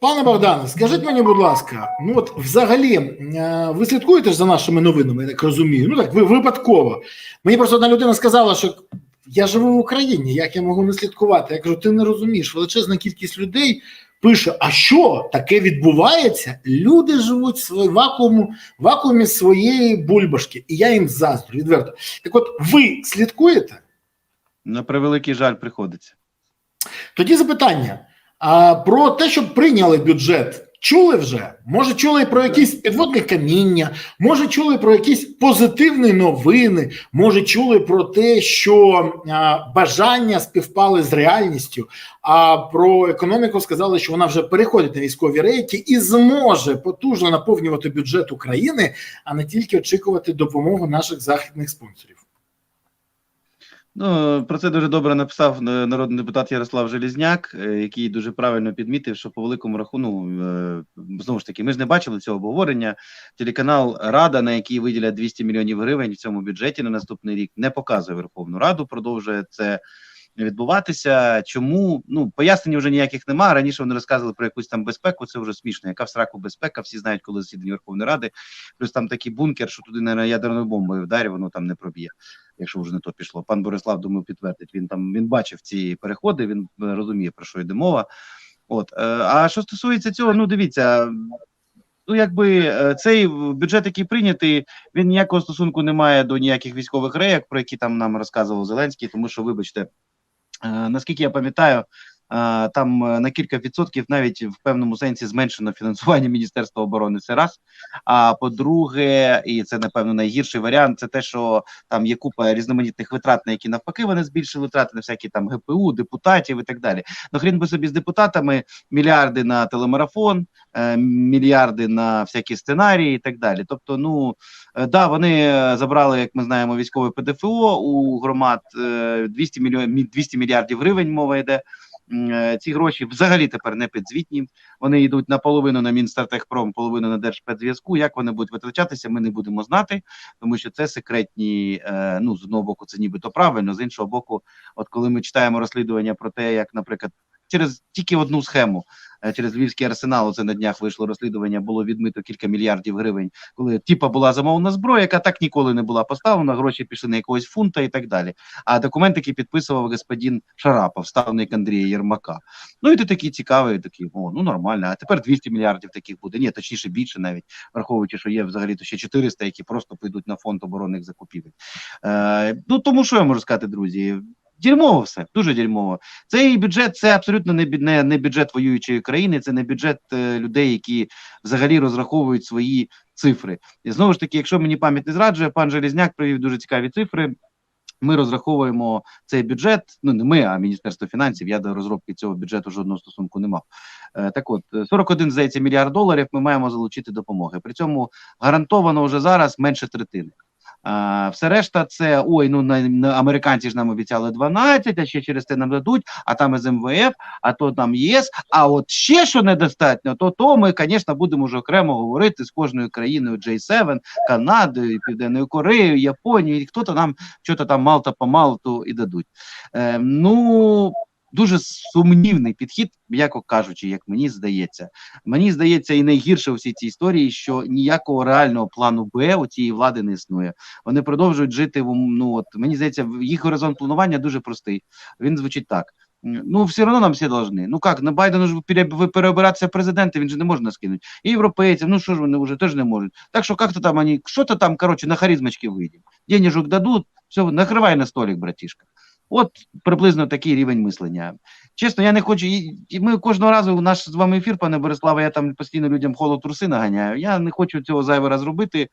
Пане Богдане, скажіть мені, будь ласка, ну от взагалі, е, ви слідкуєте ж за нашими новинами, я так розумію. Ну так, ви випадково. Мені просто одна людина сказала, що я живу в Україні, як я можу не слідкувати? Я кажу, ти не розумієш, величезна кількість людей пише: а що таке відбувається? Люди живуть в своєму вакууму, вакуумі своєї бульбашки, і я їм заздрю, відверто. Так от, ви слідкуєте? На превеликий жаль приходиться. Тоді запитання а, про те, щоб прийняли бюджет. Чули вже? Може, чули про якісь підводні каміння, може, чули про якісь позитивні новини, може, чули про те, що бажання співпали з реальністю. А про економіку сказали, що вона вже переходить на військові рейки і зможе потужно наповнювати бюджет України, а не тільки очікувати допомогу наших західних спонсорів. Ну про це дуже добре написав е, народний депутат Ярослав Желізняк, е, який дуже правильно підмітив, що по великому рахунку е, знову ж таки ми ж не бачили цього обговорення. Телеканал Рада, на який виділять 200 мільйонів гривень в цьому бюджеті на наступний рік, не показує Верховну Раду. Продовжує це відбуватися. Чому ну пояснень вже ніяких немає. Раніше вони розказували про якусь там безпеку. Це вже смішно. Яка в сраку безпека? Всі знають, коли засідання Верховної Ради. Плюс там такий бункер, що туди на ядерною бомбою вдарить, воно там не проб'є. Якщо вже не то пішло, пан Борислав думаю, підтвердить. Він там він бачив ці переходи. Він е, розуміє про що йде мова. От е, а що стосується цього, ну дивіться. Ну, якби е, цей бюджет, який прийнятий, він ніякого стосунку не має до ніяких військових реєк, про які там нам розказував Зеленський, тому що, вибачте, наскільки я пам'ятаю, там е, на кілька відсотків навіть в певному сенсі зменшено фінансування Міністерства оборони. Це раз. А по-друге, і це напевно найгірший варіант, це те, що там є купа різноманітних витрат, на які навпаки вони збільшили витрати на всякі там ГПУ, депутатів і так далі. Ну хрін би собі з депутатами мільярди на телемарафон, е, мільярди на всякі сценарії і так далі. Тобто, ну е, да, вони забрали, як ми знаємо, військове ПДФО у громад е, 200 мільйонів 200 мільярдів гривень. Мова йде. Е, Ці гроші взагалі тепер не підзвітні. Вони йдуть наполовину на Мінстартехпром, половину на Держспецзв'язку. Як вони будуть витрачатися, ми не будемо знати, тому що це секретні. е, Ну з одного боку, це нібито правильно, з іншого боку, от коли ми читаємо розслідування про те, як, наприклад, через тільки одну схему. е, Через Львівський арсенал це на днях вийшло розслідування, було відмито кілька мільярдів гривень, коли типа була замовлена зброя, яка так ніколи не була поставлена. Гроші пішли на якогось фунта і так далі. А документ, який підписував господин Шарапов, ставник Андрія Єрмака. Ну і ти такий цікавий, такий, о, ну нормально. А тепер 200 мільярдів таких буде. Ні, точніше більше навіть, враховуючи, що є взагалі то ще 400, які просто підуть на фонд оборонних закупівель. Е, ну тому що я можу сказати, друзі? Дерьмово все, дуже дерьмово. Цей бюджет це абсолютно не, не, не бюджет воюючої країни, це не бюджет е, людей, які взагалі розраховують свої цифри. І знову ж таки, якщо мені пам'ять не зраджує, пан Желізняк привів дуже цікаві цифри. Ми розраховуємо цей бюджет. Ну не ми, а міністерство фінансів. Я до розробки цього бюджету жодного стосунку не мав. Е, так от, е, 41, здається, мільярд доларів ми маємо залучити допомоги. При цьому гарантовано вже зараз менше третини. А, все решта, це ой, ну на, на американці ж нам обіцяли 12, а ще через це нам дадуть, а там із МВФ, а то там ЄС. А от ще що недостатньо, то то ми, звісно, будемо вже окремо говорити з кожною країною J7, Канадою, Південною Кореєю, Японією, і хто-то нам що-то там малта по малту і дадуть. Е, ну дуже сумнівний підхід, м'яко кажучи, як мені здається. Мені здається, і найгірше у всій цій історії, що ніякого реального плану Б у цієї влади не існує. Вони продовжують жити в ну от мені здається, їх горизонт планування дуже простий. Він звучить так. Ну, все одно нам всі должны. Ну як, на Байдену ж переобиратися президента, він же не може нас. І європейцям, ну що ж вони вже теж не можуть. Так що як-то там вони, що-то там, короче, на харизмочки вийде. Денежок дадуть, все, накривай на столик, братішка. От приблизно такий рівень мислення. Чесно, я не хочу. І, ми кожного разу у наш з вами ефір, пане Бориславе, я там постійно людям холод труси наганяю. Я не хочу цього зайвий раз робити.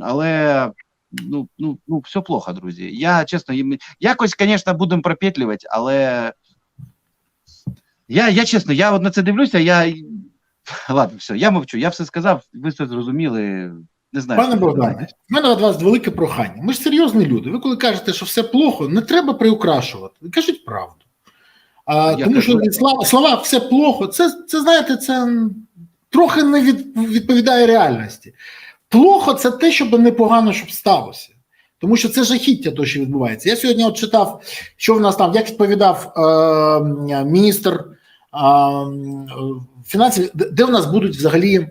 Але ну, ну, ну, все плохо, друзі. Я чесно, якось, звісно, будемо пропетлювати, але я, я чесно, я от на це дивлюся, я. Ладно, все, я мовчу, я все сказав, ви все зрозуміли. Не знаю. Пане Богдане, в мене від вас велике прохання. Ми ж серйозні люди. Ви коли кажете, що все плохо, не треба приукрашувати. Кажіть правду. А, Я тому що слова, слова все плохо, це, це знаєте, це трохи не від, відповідає реальності. Плохо це те, щоб непогано, щоб сталося. Тому що це жахіття, то, що відбувається. Я сьогодні от читав, що в нас там, як відповідав е, міністр а, м, фінансові, де- у нас будуть взагалі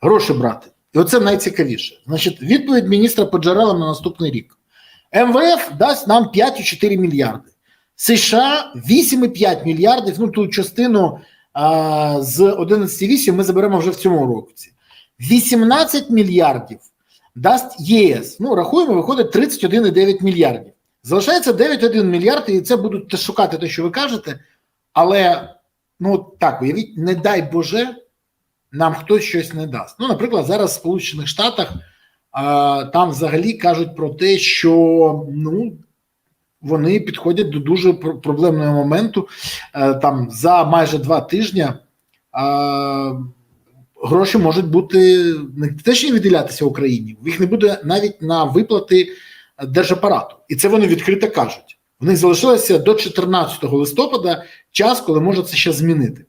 гроші брати? І оце найцікавіше. Значить, відповідь міністра по джерелам на наступний рік. МВФ дасть нам 5,4 мільярди. США 8,5 мільярдів. Ну, ту частину а, з 11,8 ми заберемо вже в цьому році. 18 мільярдів дасть ЄС. Ну, рахуємо, виходить 31,9 мільярдів. Залишається 9,1 мільярд, і це будуть шукати те, що ви кажете. Але ну так, уявіть, не дай Боже, нам хтось щось не дасть. Ну, наприклад, зараз в Сполучених Штатах а, там взагалі кажуть про те, що ну. Вони підходять до дуже проблемного моменту. Е, Там за майже два тижні а, гроші можуть бути не те, що не виділятися Україні, їх не буде навіть на виплати держапарату. І це вони відкрито кажуть. В них залишилося до 14 листопада час, коли може це ще змінити.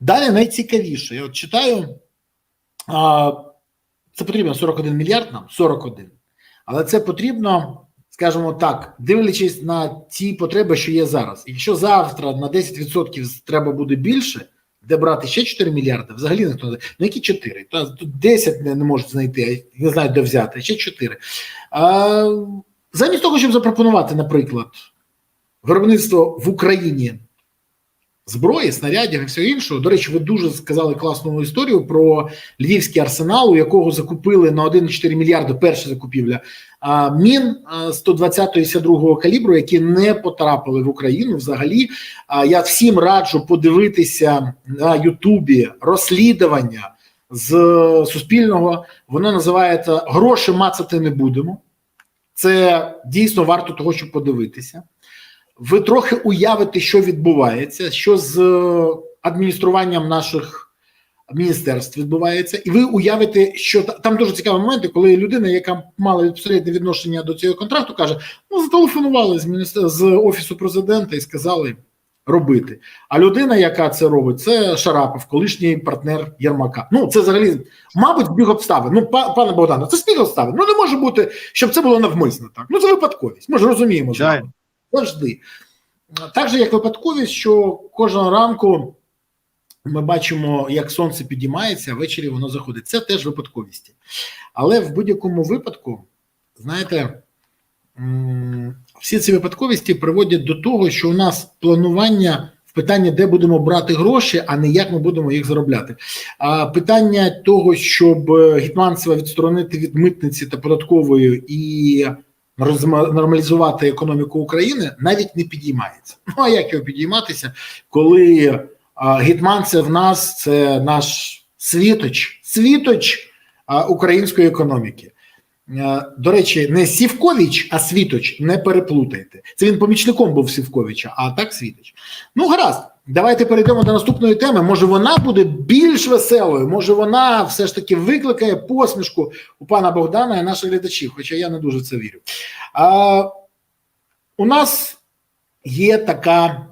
Далі найцікавіше. Я от читаю, а, це потрібно 41 мільярд нам, 41. Але це потрібно, скажімо так, дивлячись на ті потреби, що є зараз. Якщо завтра на 10% треба буде більше, де брати ще 4 мільярди, взагалі ніхто не ну які 4? Тут 10 не, не можуть знайти, не знають, де взяти, а ще 4. А, замість того, щоб запропонувати, наприклад, виробництво в Україні зброї, снарядів і всього іншого. До речі, ви дуже сказали класну історію про львівський арсенал, у якого закупили на 1,4 мільярди перша закупівля мін а, 120-52 калібру, які не потрапили в Україну взагалі. Я всім раджу подивитися на Ютубі розслідування з Суспільного. Воно називається Гроші мацати не будемо. Це дійсно варто того, щоб подивитися. Ви трохи уявите, що відбувається, що з е, адмініструванням наших міністерств відбувається, і ви уявите, що та- там дуже цікаві моменти, коли людина, яка мала безпосереднє відношення до цього контракту, каже: ну зателефонували з міністер... з офісу президента і сказали робити. А людина, яка це робить, це Шарапов, колишній партнер Єрмака. Ну це взагалі, мабуть, збіг обставин. Ну, па- пане Богдане, це збіг обставин. Ну не може бути, щоб це було навмисно. Так ну це випадковість. Ми ж розуміємо. Звичайно. Завжди. Так же, як випадковість, що кожного ранку ми бачимо, як сонце підіймається, а ввечері воно заходить. Це теж випадковість. Але в будь-якому випадку, знаєте, всі ці випадковості приводять до того, що у нас планування в питанні, де будемо брати гроші, а не як ми будемо їх заробляти. А питання того, щоб е, Гетманцева відсторонити від митниці та податкової і нормалізувати економіку України навіть не підіймається. Ну а як його підійматися, коли а, Гетманцев нас це наш світоч, світоч а, української економіки. До речі, не Сівкович, а Світоч. Не переплутайте. Це він помічником був Сівковича, а так Світоч. Ну, гаразд, давайте перейдемо до наступної теми. Може, вона буде більш веселою, може, вона все ж таки викликає посмішку у пана Богдана і наших глядачів, хоча я не дуже в це вірю. А, у нас є така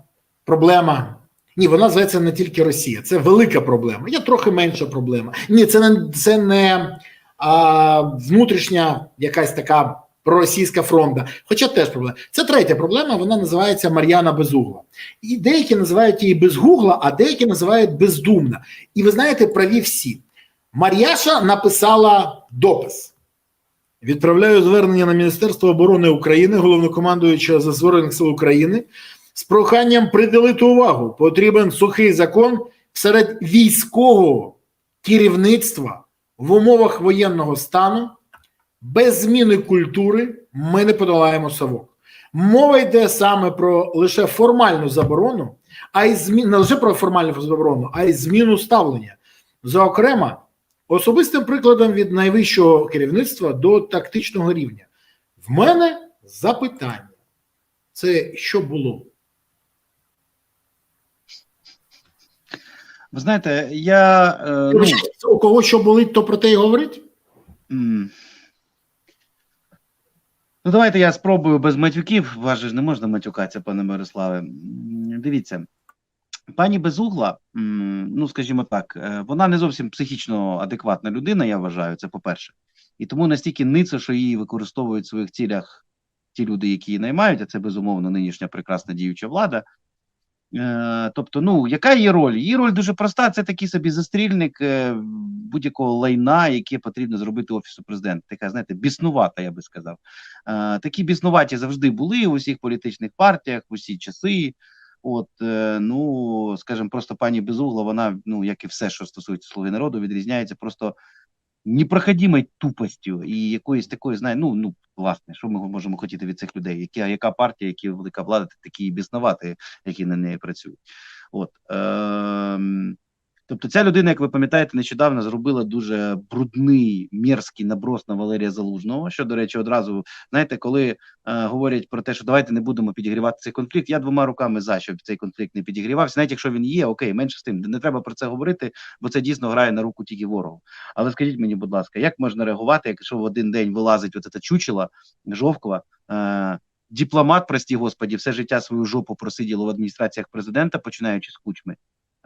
проблема. Ні, вона зветься не тільки Росія, це велика проблема. Є трохи менша проблема. Ні, це не це не а, внутрішня якась така проросійська фронта, хоча теж проблема. Це третя проблема, вона називається Мар'яна Безугла. І деякі називають її безгугла, а деякі називають бездумна. І ви знаєте, праві всі. Мар'яша написала допис. Відправляю звернення на Міністерство оборони України, головнокомандуючого Збройних сил України, з проханням приділити увагу. Потрібен сухий закон серед військового керівництва в умовах воєнного стану. Без зміни культури ми не подолаємо совок. Мова йде саме про лише формальну заборону, а й змін не лише про формальну заборону, а й зміну ставлення. Зокрема, особистим прикладом від найвищого керівництва до тактичного рівня. В мене запитання: це що було? Ви знаєте, я е, ну, У кого що болить, то про те й говорить? м. Ну давайте я спробую без матюків. Вас же ж не можна матюкатися, пане Мирославе. Дивіться, пані Безугла, ну скажімо так, е, вона не зовсім психічно адекватна людина, я вважаю, це по-перше. І тому настільки ницо, що її використовують в своїх цілях ті люди, які її наймають, а це безумовно нинішня прекрасна діюча влада. Е, тобто, ну яка її роль? Її роль дуже проста. Це такий собі застрільник е, будь-якого лайна, яке потрібно зробити офісу президента. Така, знаєте, біснувата, я би сказав. Е, такі біснуваті завжди були у всіх політичних партіях, в усі часи. От, ну скажімо, просто пані Безугла, вона, ну як і все, що стосується слуги народу, відрізняється просто непроходимою тупостю і якоюсь такою, знає, ну, ну власне, що ми можемо хотіти від цих людей? Яка, яка партія, які велика влада, такі біснувати, які на неї працюють. От, ем, тобто, ця людина, як ви пам'ятаєте, нещодавно зробила дуже брудний, мерзкий наброс на Валерія Залужного. Що, до речі, одразу знаєте, коли е, говорять про те, що давайте не будемо підігрівати цей конфлікт, я двома руками за щоб цей конфлікт не підігрівався. Навіть якщо він є, окей, менше з тим, не треба про це говорити, бо це дійсно грає на руку тільки ворогу. Але скажіть мені, будь ласка, як можна реагувати, якщо в один день вилазить от ця чучела жовкова? Е, Дипломат, прості господі, все життя свою жопу просиділо в адміністраціях президента, починаючи з кучми,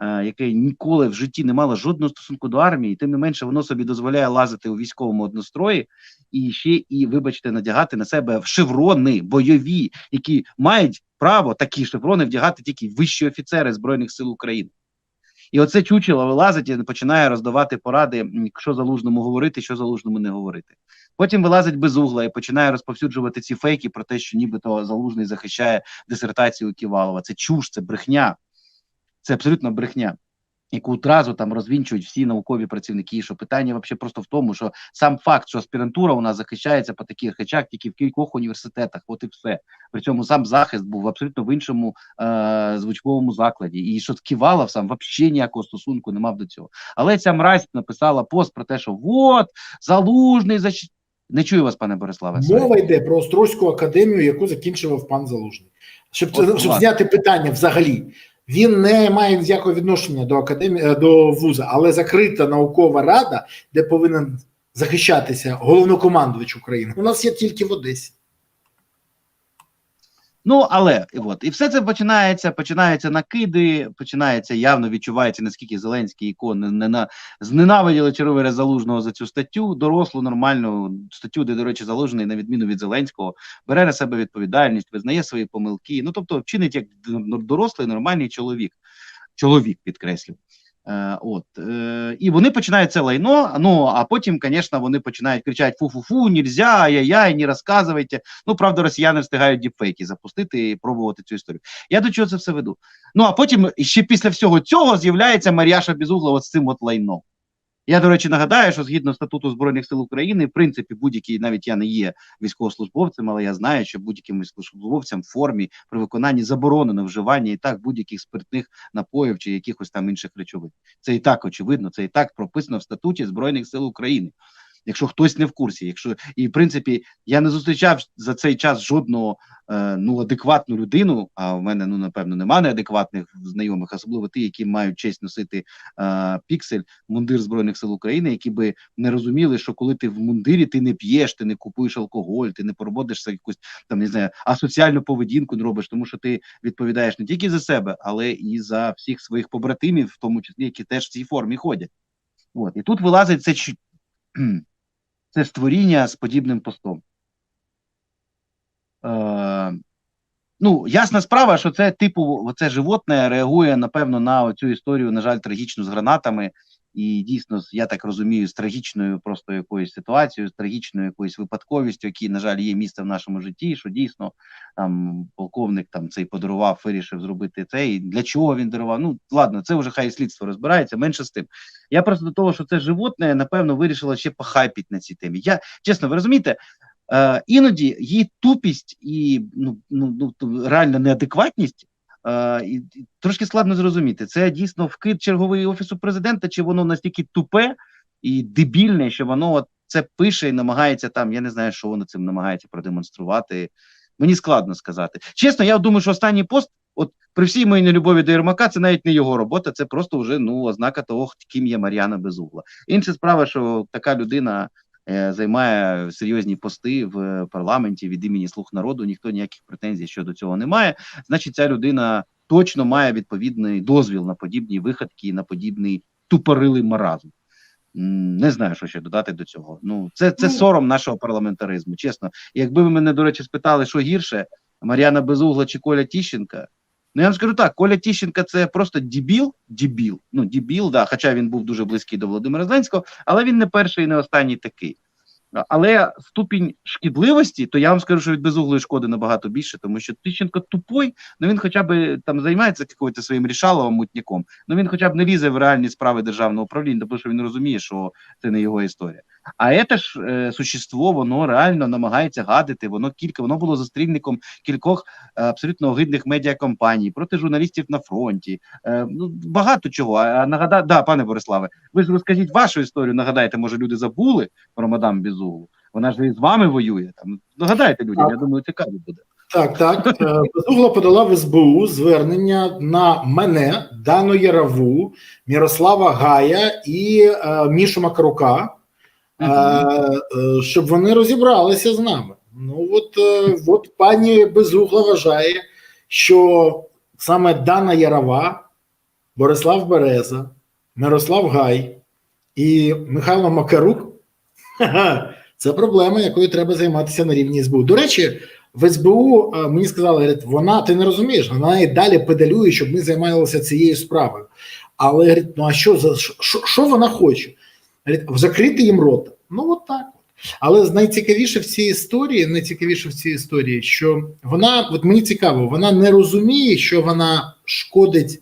яке ніколи в житті не мало жодного стосунку до армії, тим не менше воно собі дозволяє лазити у військовому однострої і ще і, вибачте, надягати на себе шеврони бойові, які мають право такі шеврони вдягати тільки вищі офіцери збройних сил України. І оце чучело вилазить і починає роздавати поради, що залужному говорити, що залужному не говорити. Потім вилазить без угла і починає розповсюджувати ці фейки про те, що нібито залужний захищає дисертацію Ківалова. Це чуш, це брехня, це абсолютно брехня. Яку одразу там розвінчують всі наукові працівники, що питання взагалі просто в тому, що сам факт, що аспірантура у нас захищається по таких речах тільки в кількох університетах, от і все. При цьому сам захист був абсолютно в іншому е- звучковому закладі. І що Ківалов сам взагалі ніякого стосунку не мав до цього. Але ця мразь написала пост про те, що от залужний защ... Не чую вас, пане Бориславе. Мова йде про Острозьку академію, яку закінчував пан Залужний. Щоб, От, щоб власне. зняти питання взагалі. Він не має ніякого відношення до академії е, до вуза, але закрита наукова рада, де повинен захищатися головнокомандувач України. У нас є тільки в Одесі. Ну але от і все це починається. Починаються накиди, починається явно відчувається наскільки Зеленський ікон не, на зненавиділи черговий залужного за цю статтю. Дорослу нормальну статтю, де до речі, залужений на відміну від Зеленського, бере на себе відповідальність, визнає свої помилки. Ну тобто чинить як дорослий нормальний чоловік. Чоловік підкреслю. Е, от е, і вони починають це лайно. Ну а потім, звісно, вони починають кричати фу-фу-фу, нельзя, ай-яй-яй, не розказуйте. Ну правда, росіяни встигають діпфейки запустити і пробувати цю історію. Я до чого це все веду? Ну а потім ще після всього цього з'являється Маріаша Безугла от з цим от лайном. Я, до речі, нагадаю, що згідно статуту Збройних сил України, в принципі, будь-який, навіть я не є військовослужбовцем, але я знаю, що будь-яким військовослужбовцям в формі при виконанні заборонено вживання і так будь-яких спиртних напоїв чи якихось там інших речовин. Це і так очевидно, це і так прописано в статуті Збройних сил України. Якщо хтось не в курсі, якщо і в принципі я не зустрічав за цей час жодного е, ну адекватну людину. А в мене ну напевно немає неадекватних знайомих, особливо ті, які мають честь носити е, піксель, мундир збройних сил України, які би не розуміли, що коли ти в мундирі, ти не п'єш, ти не купуєш алкоголь, ти не проводишся якусь там не знаю, асоціальну поведінку не робиш, тому що ти відповідаєш не тільки за себе, але і за всіх своїх побратимів, в тому числі які теж в цій формі ходять. От і тут вилазить це це створіння з подібним постом. Е, ну, ясна справа, що це типу, це животне реагує, напевно, на цю історію, на жаль, трагічну з гранатами. І дійсно, я так розумію, з трагічною просто якоюсь ситуацією, з трагічною якоюсь випадковістю, які, на жаль, є місце в нашому житті, що дійсно там полковник там цей подарував, вирішив зробити це. І для чого він дарував? Ну ладно, це вже хай слідство розбирається, менше з тим. Я просто до того, що це животне, напевно, вирішило ще похайпіть на цій темі. Я чесно, ви розумієте, е, іноді її тупість і ну, ну, ну реальна неадекватність. Е, і, трошки складно зрозуміти, це дійсно вкид черговий офісу президента, чи воно настільки тупе і дебільне, що воно от це пише і намагається там. Я не знаю, що воно цим намагається продемонструвати. Мені складно сказати. Чесно, я думаю, що останній пост, от при всій моїй нелюбові до Єрмака, це навіть не його робота, це просто вже ну ознака того, ким є Мар'яна Безугла. Інша справа, що така людина займає серйозні пости в парламенті від імені слуг народу. Ніхто ніяких претензій щодо цього не має. Значить, ця людина точно має відповідний дозвіл на подібні виходки, і на подібний тупорилий маразм. Не знаю, що ще додати до цього. Ну, це, це Ну. сором нашого парламентаризму, чесно. Якби ви мене, до речі, спитали, що гірше, Мар'яна Безугла чи Коля Тіщенка, Ну я вам скажу так: Коля Тіщенка це просто дебіл, дебіл. Ну, дебіл, да, хоча він був дуже близький до Володимира Зеленського, але він не перший і не останній такий. Але ступінь шкідливості, то я вам скажу, що від безуглої шкоди набагато більше, тому що Тищенко тупой, ну він хоча б там займається якимось своїм рішаловим мутняком, ну він хоча б не лізе в реальні справи державного управління, тому що він розуміє, що це не його історія. А це ж е, существо, воно реально намагається гадити. Воно кілька воно було застрільником кількох е, абсолютно огидних медіакомпаній проти журналістів на фронті. Е, ну багато чого. А, а нагадати, да, пане Бориславе, ви ж розкажіть вашу історію. Нагадайте, може, люди забули про мадам Бізуглу. Вона ж і з вами воює. Там нагадайте людям. Я думаю, цікаво буде. Так, так. Е, Безугла подала в СБУ звернення на мене, Дану Ярову, Мірослава Гая і е, Мішу Макарука, е, щоб вони розібралися з нами. Ну от, е, от пані Безугла вважає, що саме Дана Ярова, Борислав Береза, Мирослав Гай і Михайло Макарук це проблема, якою треба займатися на рівні СБУ. До речі, в СБУ е, мені сказали, вона ти не розумієш, вона і далі педалює, щоб ми займалися цією справою. Але говорить, ну а що за що, що вона хоче? Закрити їм рота. Ну от так. Але найцікавіше в цій історії, найцікавіше в цій історії, що вона, от мені цікаво, вона не розуміє, що вона шкодить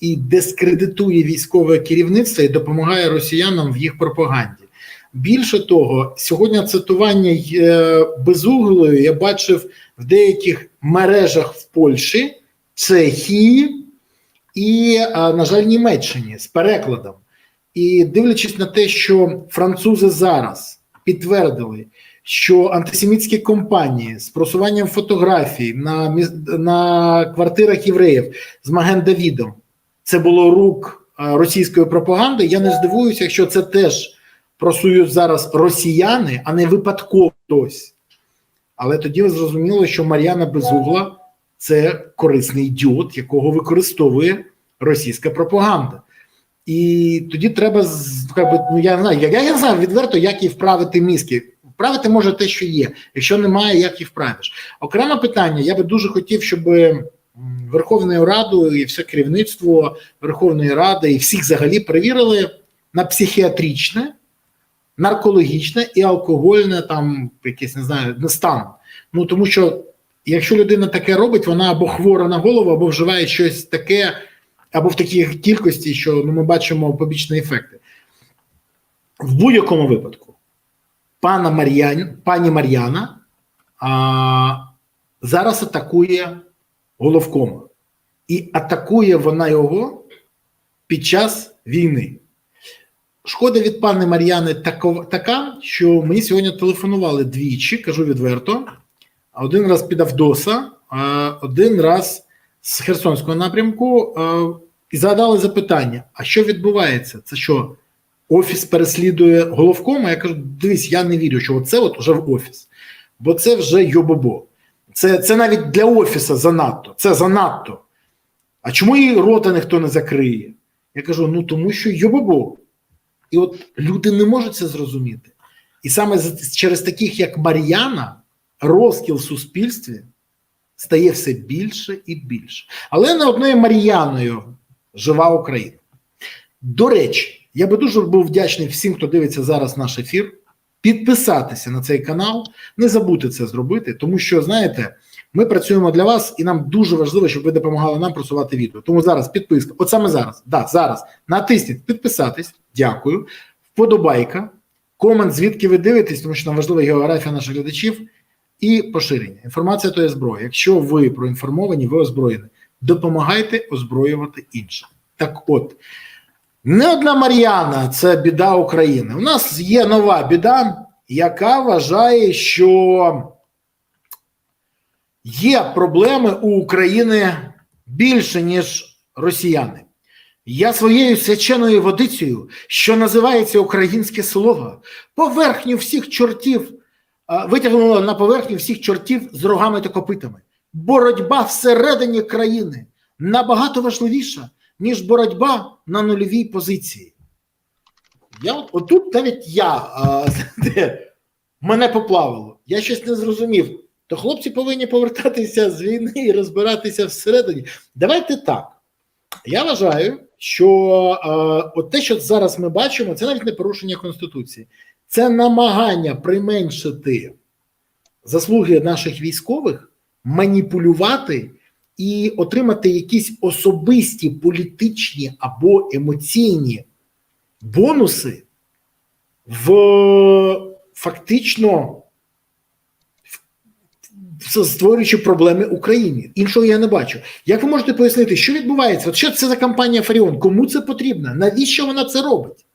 і дискредитує військове керівництво і допомагає росіянам в їх пропаганді. Більше того, сьогодні цитування е, безуглою я бачив в деяких мережах в Польщі, Чехії і, е, на жаль, Німеччині з перекладом. І дивлячись на те, що французи зараз підтвердили, що антисемітські компанії з просуванням фотографій на, на квартирах євреїв з Маген Давідом це було рук е, російської пропаганди. Я не здивуюся, якщо це теж просують зараз росіяни, а не випадково хтось. Але тоді зрозуміло, що Мар'яна Безугла це корисний ідіот, якого використовує російська пропаганда. І тоді треба ну я не знаю, я, я не знаю відверто, як їй вправити мізки. Вправити може те, що є. Якщо немає, як їх вправиш. Окреме питання, я би дуже хотів, щоб Верховною Радою і все керівництво Верховної Ради і всіх взагалі перевірили на психіатричне, наркологічне і алкогольне, там якесь не знаю, не стан. Ну тому що якщо людина таке робить, вона або хвора на голову, або вживає щось таке, або в такій кількості, що ну, ми бачимо побічні ефекти. В будь-якому випадку, пана Мар'ян, пані Мар'яна а, зараз атакує головкома. І атакує вона його під час війни. Шкода від пани Мар'яни така, що мені сьогодні телефонували двічі, кажу відверто. Один раз під Авдоса, один раз з Херсонського напрямку, а, і задали запитання: а що відбувається? Це що, офіс переслідує головкома? Я кажу: дивись, я не вірю, що це от вже в офіс, бо це вже йобобо. Це, це навіть для офіса занадто. Це занадто. А чому її рота ніхто не закриє? Я кажу: ну тому що йобобо. І от люди не можуть це зрозуміти. І саме через таких, як Мар'яна, розкіл в суспільстві стає все більше і більше. Але не одною Мар'яною жива Україна. До речі, я би дуже був вдячний всім, хто дивиться зараз наш ефір, підписатися на цей канал, не забути це зробити, тому що, знаєте, ми працюємо для вас, і нам дуже важливо, щоб ви допомагали нам просувати відео. Тому зараз підписка, от саме зараз, да, зараз. Натисніть підписатись, дякую, вподобайка, комент, звідки ви дивитесь, тому що нам важлива географія наших глядачів, і поширення. Інформація то є зброя. Якщо ви проінформовані, ви озброєні. Допомагайте озброювати інших. Так от, не одна Мар'яна це біда України. У нас є нова біда, яка вважає, що є проблеми у України більше, ніж росіяни. Я своєю свяченою водицею, що називається українське слово, поверхню всіх чортів а, витягнула на поверхню всіх чортів з рогами та копитами. Боротьба всередині країни набагато важливіша, ніж боротьба на нульовій позиції. Я от, отут навіть я а, знаєте, мене поплавило. Я щось не зрозумів. то хлопці повинні повертатися з війни і розбиратися всередині. Давайте так. Я вважаю, що е, от те, що зараз ми бачимо, це навіть не порушення Конституції, це намагання применшити заслуги наших військових, маніпулювати і отримати якісь особисті політичні або емоційні бонуси в фактично створюючи проблеми Україні. Іншого я не бачу. Як ви можете пояснити, що відбувається? От що це за кампанія Фаріон? Кому це потрібно? Навіщо вона це робить?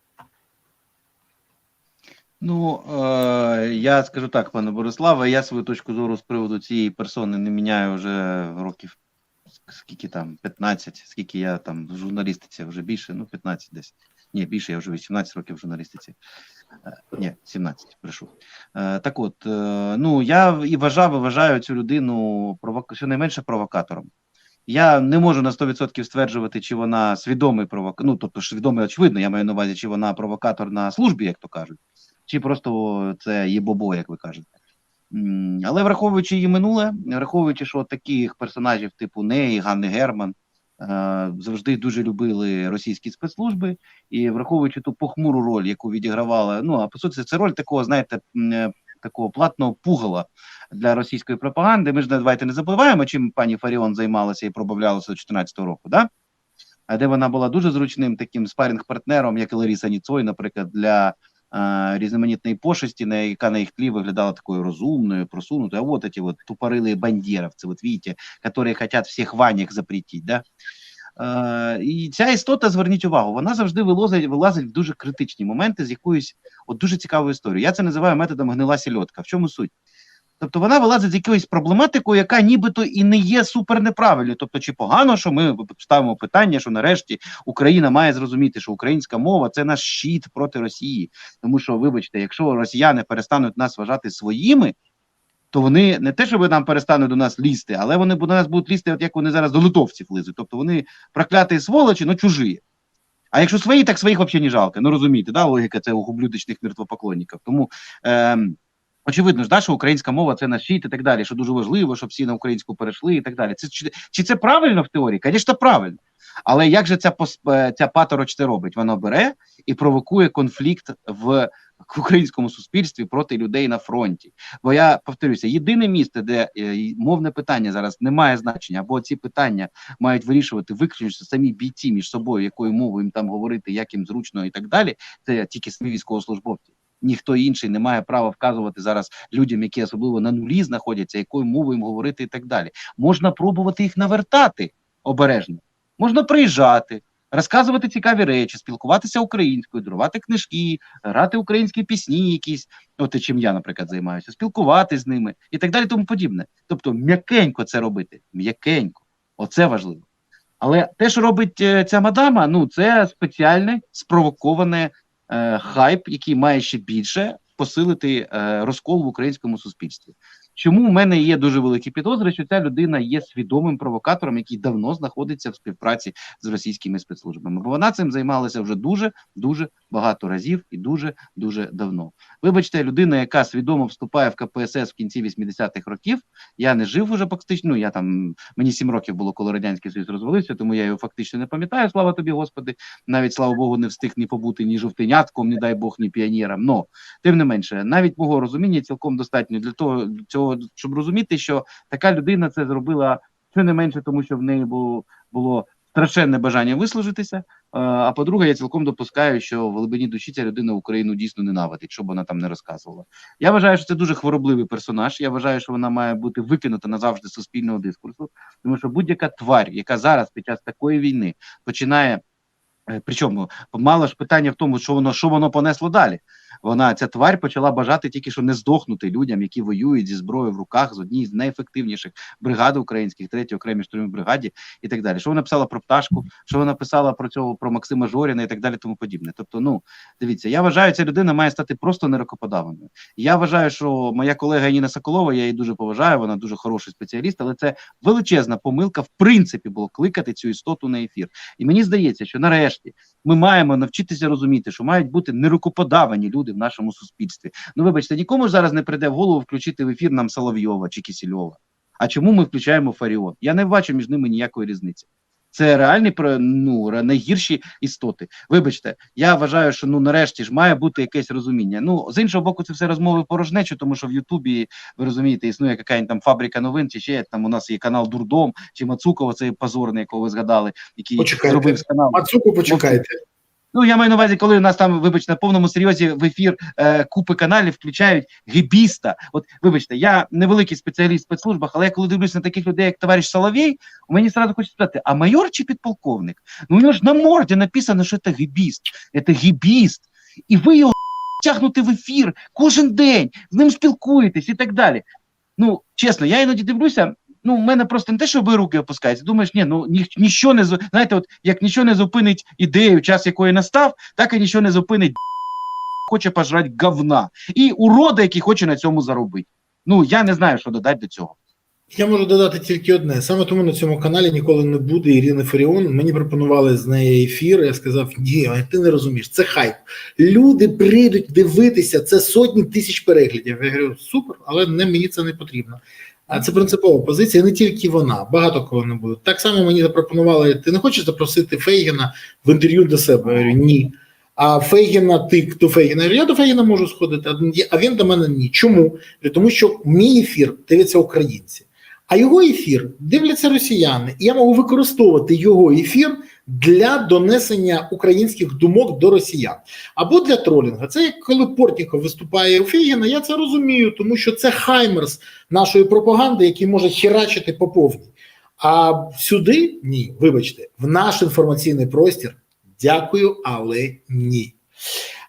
Ну е, я скажу так, пане Бориславе, я свою точку зору з приводу цієї персони не міняю вже років скільки там, 15, скільки я там в журналістиці вже більше, ну 15 десь. Ні, більше я вже 18 років в журналістиці. Е, ні, 17, прошу. Е, так от, е, ну я і вважав, і вважаю цю людину провок... щонайменше провокатором. Я не можу на 100% стверджувати, чи вона свідомий провокатор, ну тобто свідомий, очевидно, я маю на увазі, чи вона провокатор на службі, як то кажуть, чи просто це є бобо, як ви кажете. Але враховуючи її минуле, враховуючи, що таких персонажів типу Неї, Ганни Герман е, завжди дуже любили російські спецслужби, і враховуючи ту похмуру роль, яку відігравала, ну а по суті, це роль такого, знаєте, е, такого платного пугала для російської пропаганди. Ми ж давайте не забуваємо, чим пані Фаріон займалася і пробавлялася до 2014 року, да? А де вона була дуже зручним таким спарінг-партнером, як і Ларіса Ніцой, наприклад, для різноманітної пошесті, на яка на їх тлі виглядала такою розумною, просунутою. А вот эти вот тупорылые бандеровцы, вот видите, которые хотят всіх ванек запретить, да? Е, і ця істота, зверніть увагу, вона завжди вилазить, вилазить в дуже критичні моменти з якоюсь от дуже цікавою історією. Я це називаю методом гнила сільотка. В чому суть? Тобто вона вилазить з якоюсь проблематикою, яка нібито і не є супер неправильною. Тобто, чи погано, що ми ставимо питання, що нарешті Україна має зрозуміти, що українська мова це наш щит проти Росії. Тому що, вибачте, якщо росіяни перестануть нас вважати своїми, то вони не те, щоб нам перестануть до нас лізти, але вони до нас будуть лізти, от як вони зараз до литовців лізуть. Тобто вони прокляті сволочі, ну чужі. А якщо свої, так своїх взагалі не жалко. Ну розумієте, да, логіка це у ублюдочних мертвопоклонників. Тому ем, очевидно ж, да, що українська мова це наш щит і так далі, що дуже важливо, щоб всі на українську перейшли і так далі. Це чи, чи це правильно в теорії? Звісно, правильно. Але як же ця е, ця патороч це робить? Вона бере і провокує конфлікт в українському суспільстві проти людей на фронті. Бо я повторюся, єдине місце, де е, мовне питання зараз не має значення, або ці питання мають вирішувати виключно самі бійці між собою, якою мовою їм там говорити, як їм зручно і так далі. Це тільки самі військовослужбовці. Ніхто інший не має права вказувати зараз людям, які особливо на нулі знаходяться, якою мовою їм говорити і так далі. Можна пробувати їх навертати обережно. Можна приїжджати, розказувати цікаві речі, спілкуватися українською, дарувати книжки, грати українські пісні, якісь, от чим я, наприклад, займаюся, спілкуватися з ними і так далі, тому подібне. Тобто, м'якенько це робити, м'якенько, оце важливо. Але те, що робить е, ця мадама, ну це спеціальне спровоковане е, хайп, який має ще більше посилити е, розкол в українському суспільстві. Чому в мене є дуже великі підозри, що ця людина є свідомим провокатором, який давно знаходиться в співпраці з російськими спецслужбами? Бо вона цим займалася вже дуже дуже багато разів і дуже дуже давно. Вибачте, людина, яка свідомо вступає в КПСС в кінці 80-х років. Я не жив уже фактично. Ну я там мені 7 років було, коли радянський союз розвалився, тому я його фактично не пам'ятаю. Слава тобі, господи. Навіть слава Богу, не встиг ні побути ні жовтенятком, ні дай Бог, ні піонером. Но тим не менше, навіть мого розуміння цілком достатньо для того, цього, щоб розуміти, що така людина це зробила ще не менше, тому що в неї було було страшенне бажання вислужитися. А по-друге, я цілком допускаю, що в глибині душі ця людина Україну дійсно ненавидить, що б вона там не розказувала. Я вважаю, що це дуже хворобливий персонаж. Я вважаю, що вона має бути викинута назавжди з суспільного дискурсу, тому що будь-яка тварь, яка зараз під час такої війни починає. е, Причому мало ж питання в тому, що воно що воно понесло далі. Вона ця тварь почала бажати тільки що не здохнути людям, які воюють зі зброєю в руках з однієї з найефективніших бригад українських, третій окремій штурмовій бригаді і так далі. Що вона писала про пташку, що вона писала про цього про Максима Жоріна і так далі, тому подібне. Тобто, ну дивіться, я вважаю, ця людина має стати просто нерокоподаваною. Я вважаю, що моя колега Ніна Соколова, я її дуже поважаю, вона дуже хороший спеціаліст, але це величезна помилка, в принципі, було кликати цю істоту на ефір. І мені здається, що нарешті ми маємо навчитися розуміти, що мають бути нерукоподавані люди. В нашому суспільстві. Ну, вибачте, нікому ж зараз не прийде в голову включити в ефір нам Соловйова чи Кісільова. А чому ми включаємо Фаріон? Я не бачу між ними ніякої різниці. Це реальні про- ну, найгірші істоти. Вибачте, я вважаю, що ну нарешті ж має бути якесь розуміння. Ну з іншого боку, це все розмови порожнечу, тому що в Ютубі ви розумієте, існує якась там фабрика новин, чи ще там у нас є канал Дурдом, чи Мацукова, цей позорний, якого ви згадали, який Почекайте. зробив з каналу. Мацуку, почекайте. Ну я маю на увазі, коли у нас там, вибачте, на повному серйозі в ефір е, купи каналів включають гібіста. От вибачте, я не великий спеціаліст в спецслужбах, але я коли дивлюсь на таких людей, як товариш Соловій, у мені сразу хочеться спитати, а майор чи підполковник? Ну у нього ж на морді написано, що це гібіст, це гібіст, і ви його тягнете в ефір кожен день, з ним спілкуєтесь і так далі. Ну, чесно, я іноді дивлюся. Ну, в мене просто не те, що ви руки опускаються. Думаєш, ні, ну ні, ніщо не знаєте, от як нічого не зупинить ідею, час якої настав, так і нічого не зупинить хоче пожрати говна. І урода, який хоче на цьому заробити. Ну я не знаю, що додати до цього. Я можу додати тільки одне. Саме тому на цьому каналі ніколи не буде Ірини Фаріон. Мені пропонували з неї ефір. Я сказав: ні, ти не розумієш, це хайп. Люди прийдуть дивитися, це сотні тисяч переглядів. Я говорю, супер, але не мені це не потрібно. А це принципова позиція, не тільки вона, багато кого не буде. Так само мені запропонували: ти не хочеш запросити Фейгіна в інтерв'ю до себе? Я говорю, ні. А Фейгіна, ти до Фейгіна? Я говорю, я до Фейгіна можу сходити, а він до мене ні. Чому? Тому що мій ефір дивляться українці. А його ефір дивляться росіяни, і я можу використовувати його ефір для донесення українських думок до росіян або для тролінга. Це як коли Портніков виступає у Фейгіна, я це розумію, тому що це хаймерс нашої пропаганди, який може херачити по повній. А сюди ні, вибачте, в наш інформаційний простір дякую, але ні.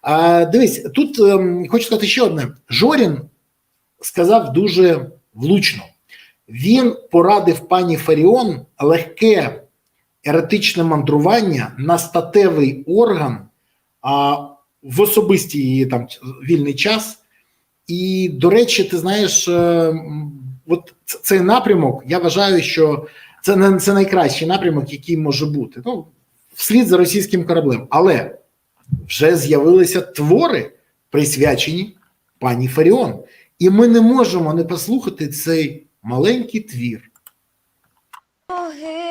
А, дивись, тут ем, хочу сказати ще одне: Жорін сказав дуже влучно. Він порадив пані Фаріон легке еретичне мандрування на статевий орган а, в особистій її там вільний час. І, до речі, ти знаєш, е, от цей напрямок, я вважаю, що це це найкращий напрямок, який може бути. Ну, вслід за російським кораблем. Але вже з'явилися твори, присвячені пані Фаріон. І ми не можемо не послухати цей маленький твір.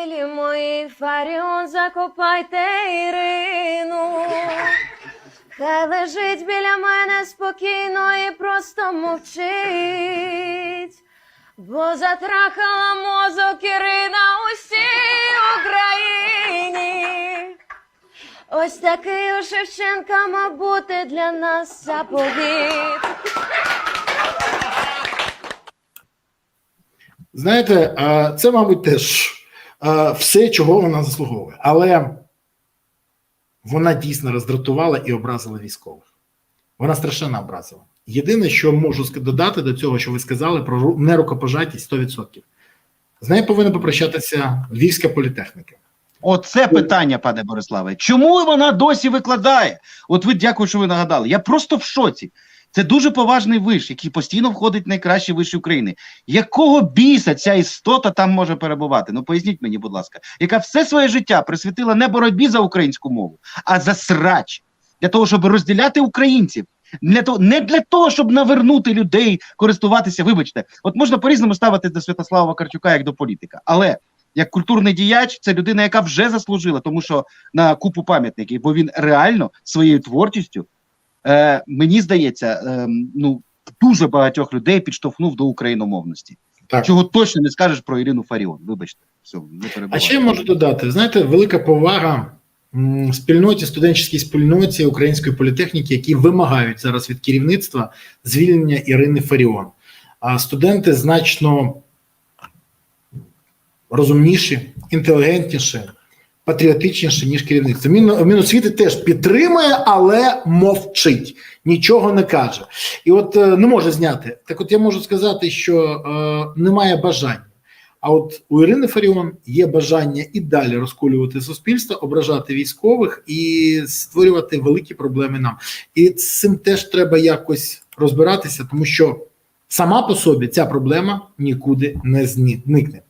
Могилі моїй Фаріон, закопайте Ірину. Хай лежить біля мене спокійно і просто мовчить, бо затрахала мозок Ірина усій Україні. Ось такий у Шевченка, мав бути для нас заповіт. Знаєте, це, мабуть, теж все, чого вона заслуговує. Але вона дійсно роздратувала і образила військових. Вона страшенно образила. Єдине, що можу додати до цього, що ви сказали про ру- нерукопожатість 100%. З нею повинна попрощатися Львівська політехніка. Оце питання, пане Бориславе. Чому вона досі викладає? От ви дякую, що ви нагадали. Я просто в шоці. Це дуже поважний виш, який постійно входить в найкращі виші України. Якого біса ця істота там може перебувати? Ну поясніть мені, будь ласка, яка все своє життя присвятила не боротьбі за українську мову, а за срач для того, щоб розділяти українців. Для того, не для того, щоб навернути людей, користуватися. Вибачте, от можна по-різному ставитись до Святослава Вакарчука як до політика, але як культурний діяч, це людина, яка вже заслужила, тому що на купу пам'ятників, бо він реально своєю творчістю, е, мені здається, е, ну дуже багатьох людей підштовхнув до україномовності. Так. Чого точно не скажеш про Ірину Фаріон. Вибачте, все, не А перебувайте. ще я можу додати: знаєте, велика повага спільноті, студентській спільноті української політехніки, які вимагають зараз від керівництва звільнення Ірини Фаріон. А студенти значно розумніші, інтелігентніші, патріотичніші, ніж керівництво. Мін- Міносвіти теж підтримує, але мовчить, нічого не каже. І от е, не може зняти. Так, от я можу сказати, що е, немає бажання. А от у Ірини Фаріон є бажання і далі розколювати суспільство, ображати військових і створювати великі проблеми нам. І з цим теж треба якось розбиратися, тому що сама по собі ця проблема нікуди не зникне.